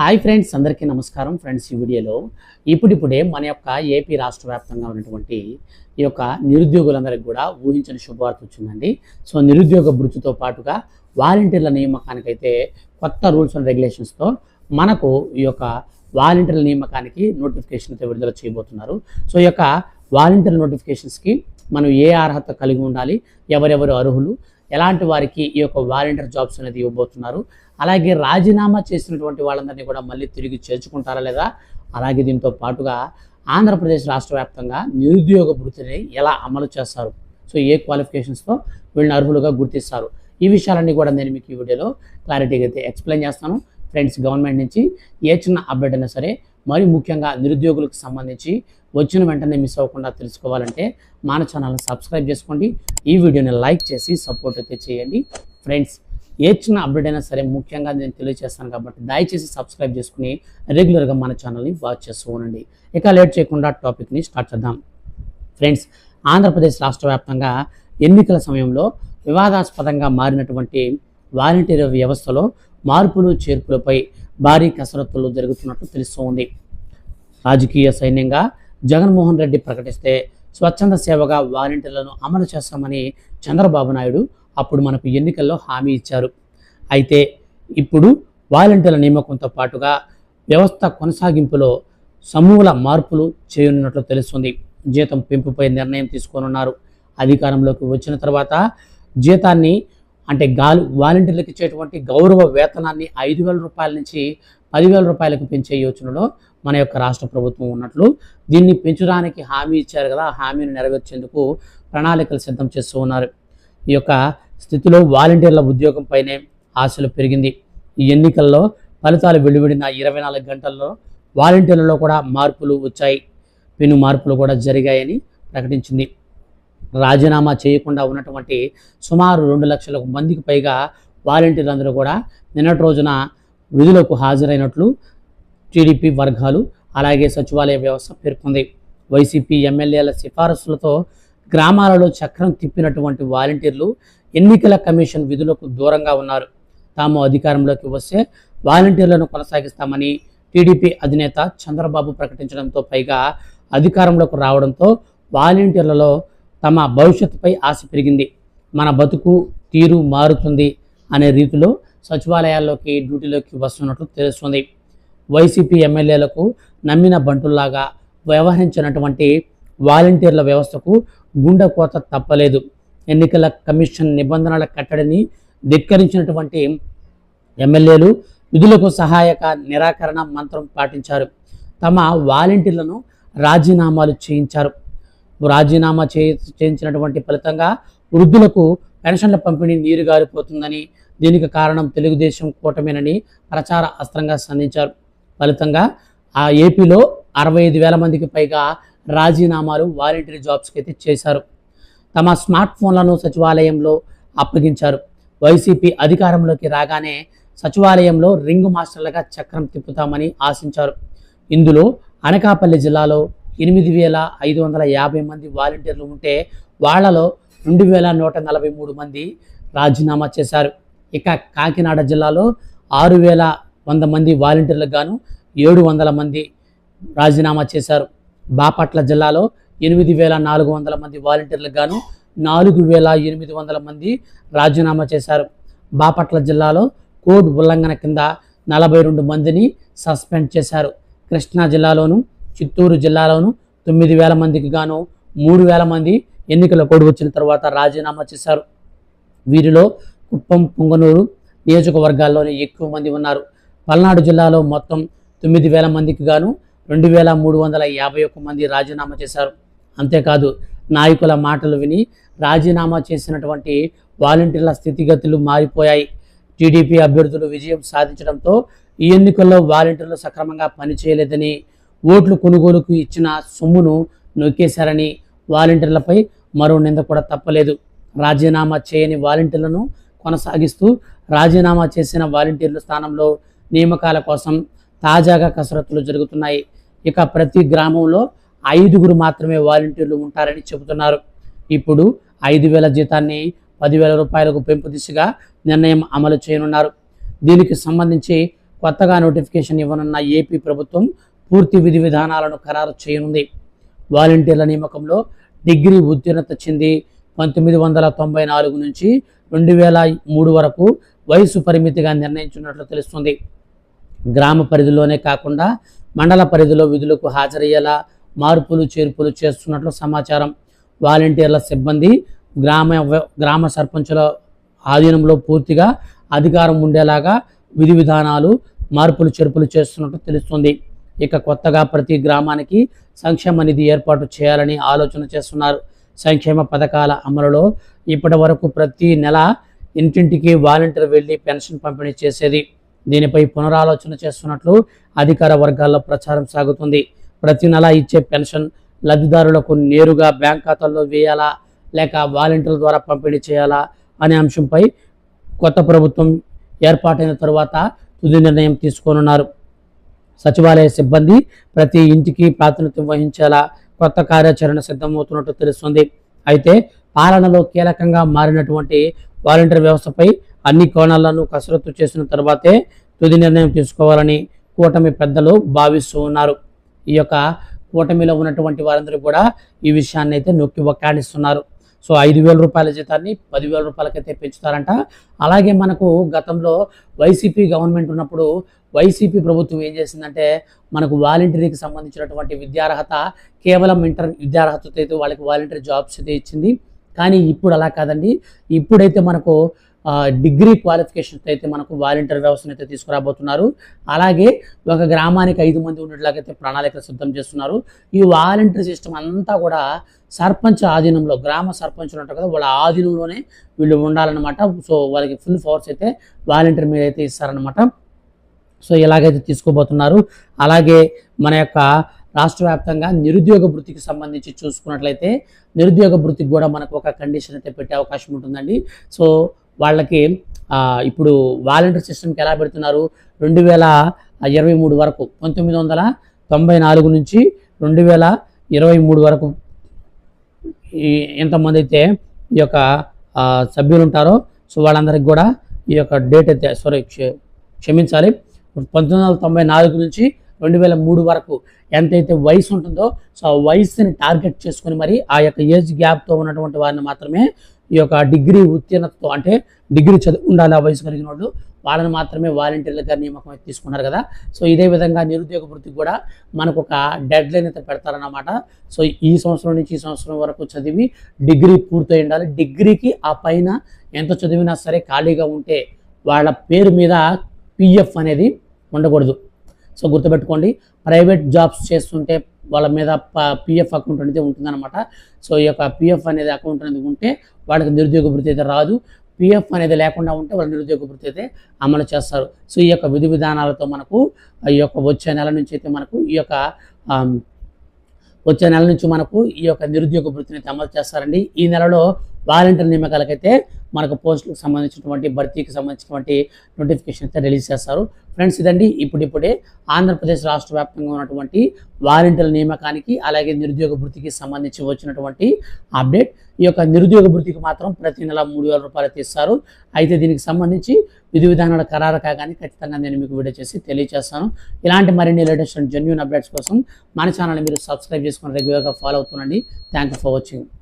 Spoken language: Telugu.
హాయ్ ఫ్రెండ్స్ అందరికీ నమస్కారం. ఫ్రెండ్స్ ఈ వీడియోలో ఇప్పుడిప్పుడే మన యొక్క ఏపీ రాష్ట్ర వ్యాప్తంగా ఉన్నటువంటి ఈ యొక్క నిరుద్యోగులందరికీ కూడా ఊహించని శుభవార్త వచ్చిందండి. సో నిరుద్యోగ భృతితో పాటుగా వాలంటీర్ల నియామకానికైతే కొత్త రూల్స్ అండ్ రెగ్యులేషన్స్తో మనకు ఈ యొక్క వాలంటీర్ల నియామకానికి నోటిఫికేషన్ అయితే విడుదల చేయబోతున్నారు. సో ఈ యొక్క వాలంటీర్ నోటిఫికేషన్స్కి మనం ఏ అర్హత కలిగి ఉండాలి? ఎవరెవరు అర్హులు? ఎలాంటి వారికి ఈ యొక్క వాలంటీర్ జాబ్స్ అనేది ఇవ్వబోతున్నారు? అలాగే రాజీనామా చేసినటువంటి వాళ్ళందరినీ కూడా మళ్ళీ తిరిగి చేర్చుకుంటారా లేదా? అలాగే దీంతో పాటుగా ఆంధ్రప్రదేశ్ రాష్ట్ర వ్యాప్తంగా నిరుద్యోగ భృతిని ఎలా అమలు చేస్తారు? సో ఏ క్వాలిఫికేషన్స్తో వీళ్ళని అర్హులుగా గుర్తిస్తారు? ఈ విషయాలన్నీ కూడా నేను మీకు ఈ వీడియోలో క్లారిటీగా అయితే ఎక్స్ప్లెయిన్ చేస్తాను. ఫ్రెండ్స్ గవర్నమెంట్ నుంచి ఏ చిన్న అప్డేట్ అయినా సరే మరి ముఖ్యంగా నిరుద్యోగులకు సంబంధించి వచ్చిన వెంటనే మిస్ అవ్వకుండా తెలుసుకోవాలంటే మన ఛానల్ని సబ్స్క్రైబ్ చేసుకోండి. ఈ వీడియోని లైక్ చేసి సపోర్ట్ అయితే చేయండి. ఫ్రెండ్స్ ఏ చిన్న అప్డేట్ అయినా సరే ముఖ్యంగా నేను తెలియజేస్తాను కాబట్టి దయచేసి సబ్స్క్రైబ్ చేసుకుని రెగ్యులర్గా మన ఛానల్ని వాచ్ చేస్తూ ఉండండి. ఇక లేట్ చేయకుండా టాపిక్ని స్టార్ట్ చేద్దాం. ఫ్రెండ్స్ ఆంధ్రప్రదేశ్ రాష్ట్ర వ్యాప్తంగా ఎన్నికల సమయంలో వివాదాస్పదంగా మారినటువంటి వాలంటీర్ వ్యవస్థలో మార్పులు చేర్పులపై భారీ కసరత్తులు జరుగుతున్నట్లు తెలుస్తోంది. రాజకీయ సైన్యంగా జగన్మోహన్ రెడ్డి ప్రకటిస్తే స్వచ్ఛంద సేవగా వాలంటీర్లను అమలు చేస్తామని చంద్రబాబు నాయుడు అప్పుడు మనకు ఎన్నికల్లో హామీ ఇచ్చారు. అయితే ఇప్పుడు వాలంటీర్ల నియామకంతో పాటుగా వ్యవస్థ కొనసాగింపులో సమూల మార్పులు చేయనున్నట్లు తెలుస్తుంది. జీతం పెంపుపై నిర్ణయం తీసుకోనున్నారు. అధికారంలోకి వచ్చిన తర్వాత జీతాన్ని అంటే గాలి వాలంటీర్లకు ఇచ్చేటువంటి గౌరవ వేతనాన్ని ఐదు వేల రూపాయల నుంచి పదివేల రూపాయలకు పెంచే యోచనలో మన యొక్క రాష్ట్ర ప్రభుత్వం ఉన్నట్లు దీన్ని పెంచడానికి హామీ ఇచ్చారు కదా ఆ హామీని నెరవేర్చేందుకు ప్రణాళికలు సిద్ధం చేస్తూ ఉన్నారు. ఈ యొక్క స్థితిలో వాలంటీర్ల ఉద్యోగంపైనే ఆశలు పెరిగింది. ఈ ఎన్నికల్లో ఫలితాలు వెలువడిన ఇరవై నాలుగు గంటల్లో వాలంటీర్లలో కూడా మార్పులు వచ్చాయి. పెను మార్పులు కూడా జరిగాయని ప్రకటించింది. రాజీనామా చేయకుండా ఉన్నటువంటి సుమారు రెండు లక్షల మందికి పైగా వాలంటీర్లందరూ కూడా నిన్నటి రోజున విధులకు హాజరైనట్లు టీడీపీ వర్గాలు అలాగే సచివాలయ వ్యవస్థ పేర్కొంది. వైసీపీ ఎమ్మెల్యేల సిఫారసులతో గ్రామాలలో చక్రం తిప్పినటువంటి వాలంటీర్లు ఎన్నికల కమిషన్ విధులకు దూరంగా ఉన్నారు. తాము అధికారంలోకి వస్తే వాలంటీర్లను కొనసాగిస్తామని టీడీపీ అధినేత చంద్రబాబు ప్రకటించడంతో పైగా అధికారంలోకి రావడంతో వాలంటీర్లలో తమ భవిష్యత్తుపై ఆశ పెరిగింది. మన బతుకు తీరు మారుతుంది అనే రీతిలో సచివాలయాల్లోకి డ్యూటీలోకి వస్తున్నట్లు తెలుస్తుంది. వైసీపీ ఎమ్మెల్యేలకు నమ్మిన బంటుల్లాగా వ్యవహరించినటువంటి వాలంటీర్ల వ్యవస్థకు గుండె కోత తప్పలేదు. ఎన్నికల కమిషన్ నిబంధనల కట్టడిని ధిక్కరించినటువంటి ఎమ్మెల్యేలు విధులకు సహాయక నిరాకరణ మంత్రం పాటించారు. తమ వాలంటీర్లను రాజీనామాలు చేయించారు. రాజీనామా చే చేయించినటువంటి ఫలితంగా వృద్ధులకు పెన్షన్ల పంపిణీ నీరుగారిపోతుందని దీనికి కారణం తెలుగుదేశం కూటమేనని ప్రచార అస్త్రంగా సంధించారు ఫలితంగా ఆ ఏపీలో అరవై ఐదు వేల మందికి పైగా రాజీనామాలు వాలంటీర్ జాబ్స్కి అయితే చేశారు. తమ స్మార్ట్ ఫోన్లను సచివాలయంలో అప్పగించారు. వైసీపీ అధికారంలోకి రాగానే సచివాలయంలో రింగ్ మాస్టర్లుగా చక్రం తిప్పుతామని ఆశించారు. ఇందులో అనకాపల్లి జిల్లాలో ఎనిమిది వేల ఐదు వందల యాభై మంది వాలంటీర్లు ఉంటే వాళ్ళలో రెండు వేల నూట నలభై మూడు మంది రాజీనామా చేశారు. ఇక కాకినాడ జిల్లాలో ఆరు వేల వంద మంది వాలంటీర్లకు గాను ఏడు వందల మంది రాజీనామా చేశారు. బాపట్ల జిల్లాలో ఎనిమిది వేల నాలుగు వందల మంది వాలంటీర్లకు గాను నాలుగు వేల ఎనిమిది వందల మంది రాజీనామా చేశారు. బాపట్ల జిల్లాలో కోడ్ ఉల్లంఘన కింద నలభై రెండు మందిని సస్పెండ్ చేశారు. కృష్ణా జిల్లాలోను చిత్తూరు జిల్లాలోను తొమ్మిది వేల మందికి గాను మూడు వేల మంది ఎన్నికల కోడ్ వచ్చిన తర్వాత రాజీనామా చేశారు. వీరిలో కుప్పం పొంగనూరు నియోజకవర్గాల్లోనే ఎక్కువ మంది ఉన్నారు. పల్నాడు జిల్లాలో మొత్తం తొమ్మిది వేల మందికి గాను రెండు వేల మూడు వందల యాభై ఒక్క మంది రాజీనామా చేశారు. అంతేకాదు నాయకుల మాటలు విని రాజీనామా చేసినటువంటి వాలంటీర్ల స్థితిగతులు మారిపోయాయి. టీడీపీ అభ్యర్థులు విజయం సాధించడంతో ఈ ఎన్నికల్లో వాలంటీర్లు సక్రమంగా పనిచేయలేదని ఓట్లు కొనుగోలుకు ఇచ్చిన సొమ్మును నొక్కేశారని వాలంటీర్లపై మరో నింద కూడా తప్పలేదు. రాజీనామా చేయని వాలంటీర్లను కొనసాగిస్తూ రాజీనామా చేసిన వాలంటీర్ల స్థానంలో నియామకాల కోసం తాజాగా కసరత్తులు జరుగుతున్నాయి. ఇక ప్రతి గ్రామంలో ఐదుగురు మాత్రమే వాలంటీర్లు ఉంటారని చెబుతున్నారు. ఇప్పుడు ఐదు వేల జీతాన్ని పదివేల రూపాయలకు పెంపు దిశగా నిర్ణయం అమలు చేయనున్నారు. దీనికి సంబంధించి కొత్తగా నోటిఫికేషన్ ఇవ్వనున్న ఏపీ ప్రభుత్వం పూర్తి విధి విధానాలను ఖరారు చేయనుంది. వాలంటీర్ల నియామకంలో డిగ్రీ ఉత్తీర్ణత చెంది పంతొమ్మిది వందల తొంభై నాలుగు నుంచి రెండు వేల మూడు వరకు వయసు పరిమితిగా నిర్ణయించున్నట్లు తెలుస్తుంది. గ్రామ పరిధిలోనే కాకుండా మండల పరిధిలో విధులకు హాజరయ్యేలా మార్పులు చేర్పులు చేస్తున్నట్లు సమాచారం. వాలంటీర్ల సిబ్బంది గ్రామ గ్రామ సర్పంచుల ఆధీనంలో పూర్తిగా అధికారం ఉండేలాగా విధి విధానాలు మార్పులు చేర్పులు చేస్తున్నట్లు తెలుస్తుంది. ఇక కొత్తగా ప్రతి గ్రామానికి సంక్షేమ నిధి ఏర్పాటు చేయాలని ఆలోచన చేస్తున్నారు. సంక్షేమ పథకాల అమలులో ఇప్పటి వరకు ప్రతి నెల ఇంటింటికి వాలంటీర్ వెళ్ళి పెన్షన్ పంపిణీ చేసేది. దీనిపై పునరాలోచన చేస్తున్నట్లు అధికార వర్గాల్లో ప్రచారం సాగుతుంది. ప్రతి నెల ఇచ్చే పెన్షన్ లబ్ధిదారులకు నేరుగా బ్యాంక్ ఖాతాల్లో వేయాలా లేక వాలంటీర్ల ద్వారా పంపిణీ చేయాలా అనే అంశంపై కొత్త ప్రభుత్వం ఏర్పాటైన తరువాత తుది నిర్ణయం తీసుకోనున్నారు. సచివాలయ సిబ్బంది ప్రతి ఇంటికి ప్రాతినిధ్యం వహించేలా కొత్త కార్యాచరణ సిద్ధమవుతున్నట్టు తెలుస్తుంది. అయితే పాలనలో కీలకంగా మారినటువంటి వాలంటీర్ వ్యవస్థపై అన్ని కోణాలను కసరత్తు చేసిన తర్వాతే తుది నిర్ణయం తీసుకోవాలని కూటమి పెద్దలు భావిస్తూ ఉన్నారు. ఈ యొక్క కూటమిలో ఉన్నటువంటి వారందరూ కూడా ఈ విషయాన్ని అయితే నొక్కి ఒక్కాడిస్తున్నారు. సో ఐదు వేల రూపాయల జీతాన్ని పదివేల రూపాయలకైతే పెంచుతారంట. అలాగే మనకు గతంలో వైసీపీ గవర్నమెంట్ ఉన్నప్పుడు వైసీపీ ప్రభుత్వం ఏం చేసిందంటే మనకు వాలంటీర్కి సంబంధించినటువంటి విద్యార్హత కేవలం ఇంటర్ విద్యార్హతతో అయితే వాళ్ళకి వాలంటీర్ జాబ్స్ అయితే ఇచ్చింది. కానీ ఇప్పుడు అలా కాదండి. ఇప్పుడైతే మనకు డిగ్రీ క్వాలిఫికేషన్తో అయితే మనకు వాలంటీర్ వ్యవస్థను అయితే తీసుకురాబోతున్నారు. అలాగే ఒక గ్రామానికి ఐదు మంది ఉండేట్లాగైతే ప్రణాళిక సిద్ధం చేస్తున్నారు. ఈ వాలంటీర్ సిస్టమ్ అంతా కూడా సర్పంచ్ ఆధీనంలో గ్రామ సర్పంచులు ఉంటారు కదా వాళ్ళ ఆధీనంలోనే వీళ్ళు ఉండాలన్నమాట. సో వాళ్ళకి ఫుల్ ఫోర్స్ అయితే వాలంటీర్ మీద అయితే ఇస్తారనమాట సో ఇలాగైతే తీసుకోబోతున్నారు. అలాగే మన యొక్క రాష్ట్ర వ్యాప్తంగా నిరుద్యోగ వృత్తికి సంబంధించి చూసుకున్నట్లయితే నిరుద్యోగ వృత్తికి కూడా మనకు ఒక కండిషన్ అయితే పెట్టే అవకాశం ఉంటుందండి. సో వాళ్ళకి ఇప్పుడు వాలంటీర్ సిస్టమ్కి ఎలా పెడుతున్నారు? రెండు వేల ఇరవై మూడు వరకు పంతొమ్మిది వందల తొంభై నాలుగు నుంచి రెండు వేల ఇరవై మూడు వరకు ఎంతమంది అయితే ఈ యొక్క సభ్యులు ఉంటారో సో వాళ్ళందరికీ కూడా ఈ యొక్క డేట్ అయితే సారీ క్ష- క్షమించాలి. పంతొమ్మిది వందల తొంభై నాలుగు నుంచి రెండు వేల మూడు వరకు ఎంతైతే వయసు ఉంటుందో సో ఆ వయసుని టార్గెట్ చేసుకొని మరి ఆ యొక్క ఏజ్ గ్యాప్తో ఉన్నటువంటి వారిని మాత్రమే ఈ యొక్క డిగ్రీ ఉత్తీర్ణతతో అంటే డిగ్రీ చదువు ఉండాలి ఆ వయసు కలిగిన వాళ్ళు. వాళ్ళని మాత్రమే వాలంటీర్లుగా నియామకం అయితే తీసుకున్నారు కదా. సో ఇదే విధంగా నిరుద్యోగ వృత్తికి కూడా మనకు ఒక డెడ్ లైన్ అయితే పెడతారన్నమాట. సో ఈ సంవత్సరం నుంచి ఈ సంవత్సరం వరకు చదివి డిగ్రీ పూర్తయి ఉండాలి. డిగ్రీకి ఆ పైన ఎంత చదివినా సరే ఖాళీగా ఉంటే వాళ్ళ పేరు మీద పిఎఫ్ అనేది ఉండకూడదు. సో గుర్తుపెట్టుకోండి. ప్రైవేట్ జాబ్స్ చేస్తుంటే వాళ్ళ మీద పిఎఫ్ అకౌంట్ అనేది ఉంటుందన్నమాట. సో ఈ యొక్క పిఎఫ్ అనేది అకౌంట్ అనేది ఉంటే వాళ్ళకి నిరుద్యోగ వృత్తి అయితే రాదు. పిఎఫ్ అనేది లేకుండా ఉంటే వాళ్ళు నిరుద్యోగ వృత్తి అయితే అమలు చేస్తారు. సో ఈ యొక్క విధి విధానాలతో మనకు ఈ యొక్క వచ్చే నెల నుంచి అయితే మనకు ఈ యొక్క వచ్చే నెల నుంచి మనకు ఈ యొక్క నిరుద్యోగ వృత్తిని అయితే అమలు చేస్తారండి. ఈ నెలలో వాలంటీర్ నియామకాలకైతే మనకు పోస్టులకు సంబంధించినటువంటి భర్తీకి సంబంధించినటువంటి నోటిఫికేషన్ అయితే రిలీజ్ చేస్తారు. ఫ్రెండ్స్ ఇదండి ఇప్పుడిప్పుడే ఆంధ్రప్రదేశ్ రాష్ట్ర వ్యాప్తంగా ఉన్నటువంటి వాలంటీర్ల నియామకానికి అలాగే నిరుద్యోగ వృత్తికి సంబంధించి వచ్చినటువంటి అప్డేట్ ఈ యొక్క నిరుద్యోగ వృత్తికి మాత్రం ప్రతి నెల మూడు వేల రూపాయలు తీస్తారు. అయితే దీనికి సంబంధించి విధి విధానాల ఖరారు కాగానే ఖచ్చితంగా నేను మీకు వీడియో చేసి తెలియజేస్తాను. ఇలాంటి మరిన్ని లేటెస్ట్ జెన్యున్ అప్డేట్స్ కోసం మన ఛానల్ మీరు సబ్స్క్రైబ్ చేసుకుని రెగ్యులర్గా follow అవుతుండండి. Thank you for watching